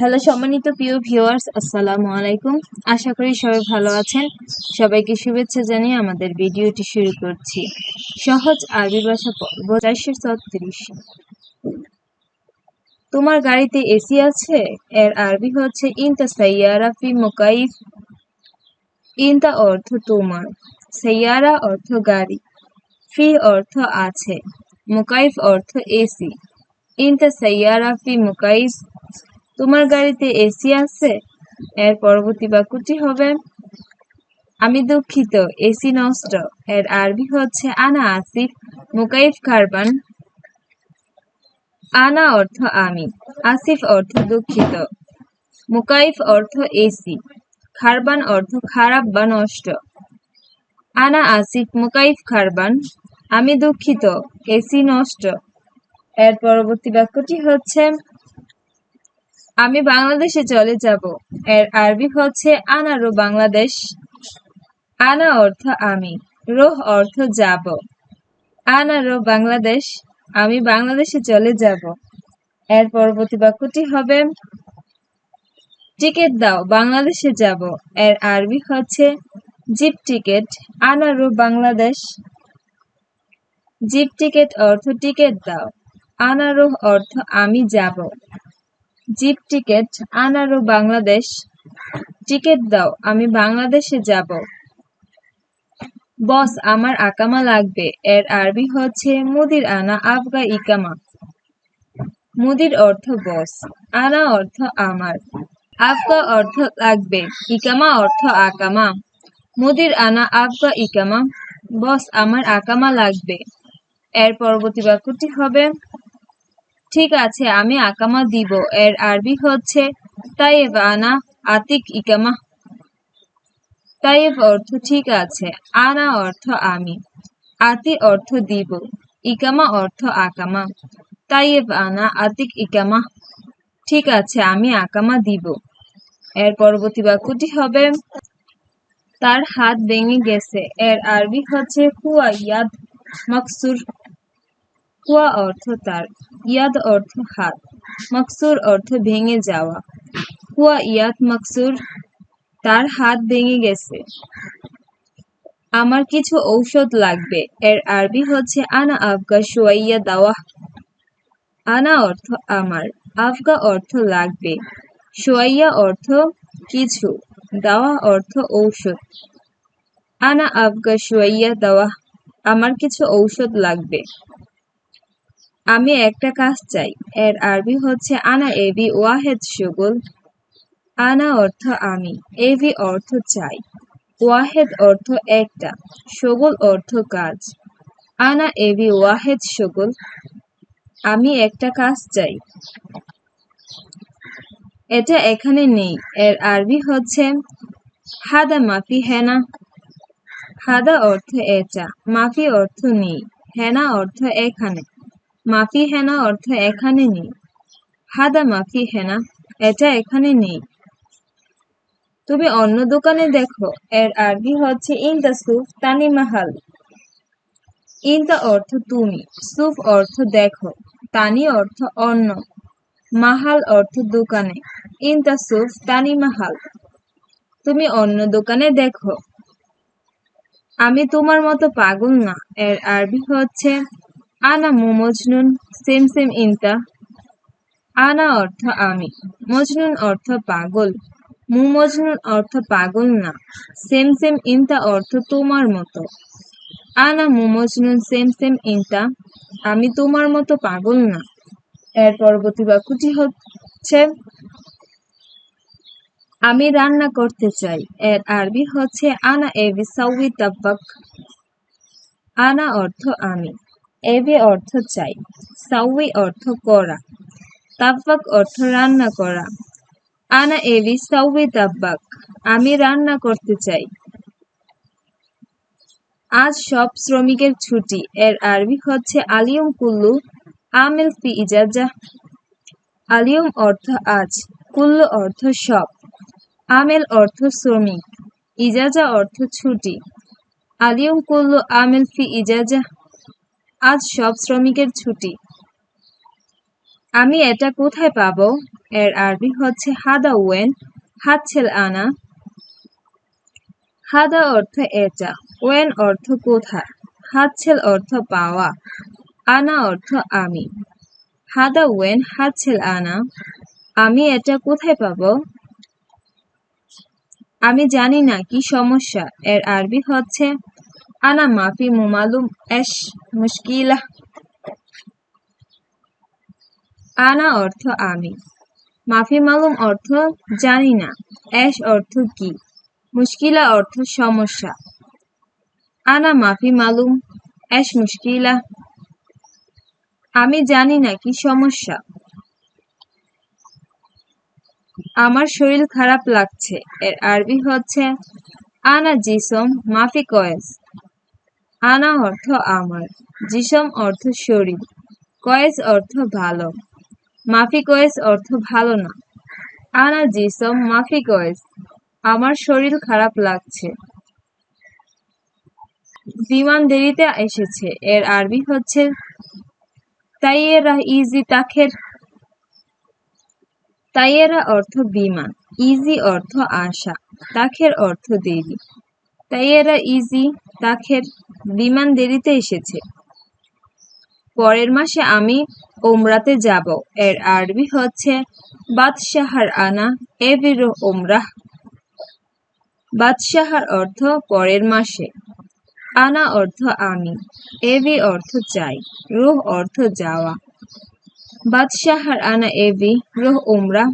Hello সম্মানিত প্রিয় viewers আসসালামু আলাইকুম। আশা করি সবাই ভালো আছেন। সবাইকে শুভেচ্ছা জানিয়ে আমাদের ভিডিওটি শুরু করছি। সহজ আরবি ভাষা পর্ব, চারশো ছত্রিশ। তোমার গাড়িতে এসি আছে? এর আরবি হচ্ছে ইনতা সাইয়ারা ফি মুকাইফ। ইনতা অর্থ তোমার, সাইয়ারা অর্থ গাড়ি। ফি অর্থ আছে, মোকাইফ অর্থ এসি। ইনতা সাইয়ারা ফি মুকাইফ তোমার গাড়িতে এসি আছে? এর পরবর্তী বাক্যটি হবে, আমি দুঃখিত, এসি নষ্ট। এর আরবি হচ্ছে, আনা আসিফ মুকাইফ কারবান। আনা অর্থ, আমি। আসিফ অর্থ, দুঃখিত। মুকাইফ অর্থ, এসি। খারবান অর্থ, খারাপ বা নষ্ট। আনা আসিফ মুকাইফ খারবান আমি দুঃখিত, এসি নষ্ট। এর পরবর্তী বাক্যটি হচ্ছে আমি বাংলাদেশে চলে যাব। এর আরবি হচ্ছে আনারো বাংলাদেশ। আনা অর্থ আমি, রোহ অর্থ যাব। আনারো বাংলাদেশ, আমি বাংলাদেশে চলে যাব। এর পরবর্তী বাক্যটি হবে, টিকিট দাও, বাংলাদেশে যাব। এর আরবি হচ্ছে, জিপ টিকিট আনারো বাংলাদেশ। জিপ টিকিট অর্থ টিকিট দাও। আনারো অর্থ আমি যাব। জিপ টিকিট আনারো বাংলাদেশ, টিকিট দাও, আমি বাংলাদেশে যাব। বস, আমার আকামা লাগবে। এর আরবি হচ্ছে মুদির আনা আফগা ইকামা। মুদির অর্থ, বস, আনা অর্থ আমার। আফগা অর্থ লাগবে, ইকামা অর্থ আকামা। মুদির আনা আফগা ইকামা। বস, আমার আকামা লাগবে। এর পরবর্তী বাক্যটি হবে ঠিক আছে, আমি আকামা দিব। এর আরবি হচ্ছে তাইব আনা আতিক ইকামা। তাইব অর্থ ঠিক আছে, আনা অর্থ আমি। আতি অর্থ দিব, ইকামা অর্থ আকামা। তাইব আনা আতিক ইকামা। ঠিক আছে, আমি আকামা দিব। এর পরবর্তী বাক্যটি হবে, তার হাত ভেঙে গেছে। এর আরবি হচ্ছে হুয়া ইয়াদ মকসুর। হুয়া অর্থ তার, ইয়াদ অর্থ হাত, মকসুর অর্থ ভেঙে যাওয়া। হুয়া ইয়াদ, মকসুর, তার হাত ভেঙে গেছে। আমার কিছু ঔষধ লাগবে। এর আরবি হচ্ছে, আনা আফগা সোয়াইয়া দাওয়া। আনা অর্থ আমার, আফগা অর্থ লাগবে। সোয়াইয়া অর্থ কিছু, দাওয়া অর্থ ঔষধ। আনা আফগা সোয়াইয়া দাওয়া, আমার কিছু ঔষধ লাগবে। আমি একটা কাজ চাই। এর আরবি হচ্ছে, আনা এবি ওয়াহেদ সুগুল। আনা অর্থ আমি, এবি অর্থ চাই। ওয়াহেদ অর্থ একটা, সগুল অর্থ কাজ। আনা এবি ওয়াহেদ সগুল, আমি একটা কাজ চাই। এটা এখানে নেই। এর আরবি হচ্ছে, হাদা মাফি হেনা। হাদা অর্থ এটা, মাফি অর্থ নেই। হেনা অর্থ এখানে। মাফি হেনা অর্থ এখানে নেই। হাদা মাফি হেনা, এটা এখানে নেই। তুমি অন্য দোকানে দেখো, এর আরবি হচ্ছে ইনদা সুফ তানি মাহাল। ইনদা অর্থ তুমি, সুফ অর্থ দেখো, তানি অর্থ অন্য, মাহাল অর্থ দোকানে, ইনদা সুফ তানি মাহাল। তুমি অন্য দোকানে দেখো। আমি তোমার মতো পাগল না, এর আরবি হচ্ছে আনা মু মজনুন সেম সেম ইনতা আনা অর্থ আমি মজনুন অর্থ পাগল মু মজনুন অর্থ পাগল না সেম সেম ইনতা অর্থ তোমার মতো আনা মু মজনুন সেম সেম ইনতা আমি তোমার মতো পাগল না এর পরবর্তী বাক্যটি হচ্ছে আমি রান্না করতে চাই এর আরবি হচ্ছে আনা এবি সাউই তাব্বাক আনা অর্থ আমি এবি অর্থ চাই। সাউই অর্থ করা। তাব্বাক অর্থ রান্না করা। আনা এবি সাউই তাব্বাক, আমি রান্না করতে চাই। আজ সব শ্রমিকের ছুটি, এর আরবি হচ্ছে আলিয়ম কুল্লু আমিল ফি ইজাজা। আলিয়ম অর্থ আজ, কুল্লু অর্থ সব। আমেল অর্থ শ্রমিক, ইজাজা অর্থ ছুটি। আলিয়ম কুল্লু আমেল ফি ইজাজা। আজ সব শ্রমিকের ছুটি। আমি এটা কোথায় পাবো? এর আরবি হচ্ছে হাদা ওয়েন, হাতছেল আনা। হাদা অর্থ এটা, ওয়েন অর্থ কোথায়? হাতছেল অর্থ পাওয়া, আনা অর্থ আমি। হাদা ওয়েন, হাতছেল আনা। আমি এটা কোথায় পাবো? আমি জানি না কি সমস্যা। এর আরবি হচ্ছে আনা মাফি মুমালুম এশ মুশকিলা আনা অর্থ আমি মাফি মালুম অর্থ জানি না এশ অর্থ কি মুশকিলা অর্থ সমস্যা আনা মাফি মালুম এশ মুশকিলা আমি জানি না কি সমস্যা আমার শরীর খারাপ লাগছে এর আরবি হচ্ছে আনা জিসম মাফি কয়েস আনা অর্থ আমার জিসম অর্থ শরীর, কয়েস অর্থ ভালো, মাফি কয়েস অর্থ ভালো না। আনা জিসম মাফি কয়েস, আমার শরীর খারাপ লাগছে। বিমান দেরিতে এসেছে, এর আরবি হচ্ছে তাইয়েরা ইজি তাখের, তাইয়েরা অর্থ বিমান, ইজি অর্থ আশা, তাখের অর্থ দেরি। তাইয়েরা ইজি তাখের বিমান দেরিতে এসেছে। পরের মাসে আমি ওমরাতে যাব। এর আরবি হচ্ছে, বাদশাহার আনা এবির ওমরাহ। বাদশাহার অর্থ পরের মাসে। আনা অর্থ আমি, এবি অর্থ চাই, রুহ অর্থ যাওয়া। বাদশাহার আনা এবি, রুহ উমরা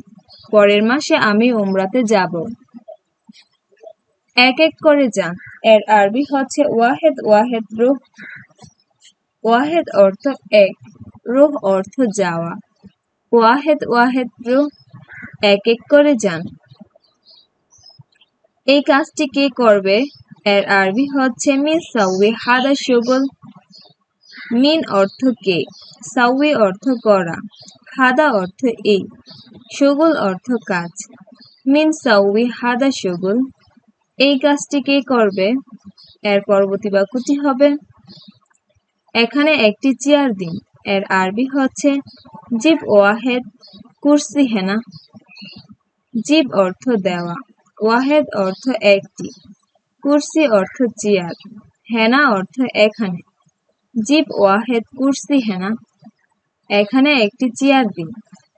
পরের মাসে আমি উমরাতে যাব। এক এক করে যান। এর আরবি হচ্ছে ওয়াহেদ ওয়াহেদ রুহ, ওয়াহেদ অর্থ এক, রুহ অর্থ যাওয়া। ওয়াহেদ ওয়াহেদ রুহ, এক এক করে যান। এই কাজটি কে করবে? এর আরবি হচ্ছে মিন সাউই, হাদা সুগল মিন অর্থ কে? সাউই অর্থ করা। হাদা অর্থ এই সুগুল অর্থ কাজ। মিন সাউই, হাদা সুগুল এই কাজটি কে করবে? এর পরবর্তী বাক্যটি হবে, এখানে একটি চেয়ার দিন। এর আরবি হচ্ছে, জিব ওয়াহেদ কুরসি হেনা। জিব অর্থ দেওয়া। ওয়াহেদ অর্থ একটি। কুরসি অর্থ চেয়ার। হেনা অর্থ এখানে। জিব ওয়াহেদ কুরসি হেনা। এখানে একটি চেয়ার দিন।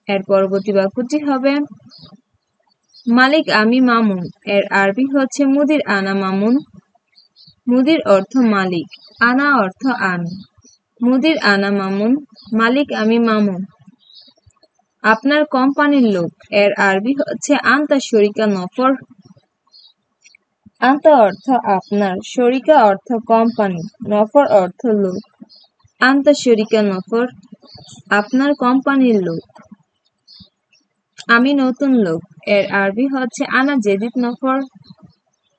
এর পরবর্তী বাক্যটি হবে মালিক আমি মামুন, এর আরবি হচ্ছে মুদির আনা মামুন। মুদির অর্থ মালিক, আনা অর্থ আমি। মুদির আনা মামুন, মালিক আমি মামুন। আপনার কোম্পানির লোক, এর আরবি হচ্ছে আন্তা শরিকা নফর। আন্তা অর্থ আপনার, শরিকা অর্থ কোম্পানি, নফর অর্থ লোক। আন্তা শরিকা নফর, আপনার কোম্পানির লোক। আমি নতুন লোক। এর আরবি হচ্ছে আনা জেদিত নফর।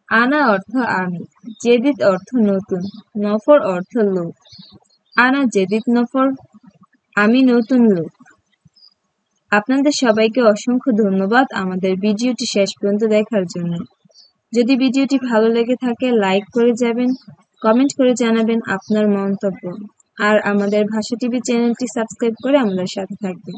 আনা অর্থ আমি। জেদিত অর্থ নতুন। নফর অর্থ লোক। আনা জেদিত নফর। আমি নতুন লোক। আপনাদের সবাইকে অসংখ্য ধন্যবাদ আমাদের ভিডিওটি শেষ পর্যন্ত দেখার জন্য। যদি ভিডিওটি ভালো লেগে থাকে, লাইক করে যাবেন, কমেন্ট করে জানাবেন আপনার মন্তব্য। আর আমাদের ভাষা টিভি চ্যানেলটি সাবস্ক্রাইব করে আমাদের সাথে থাকবেন।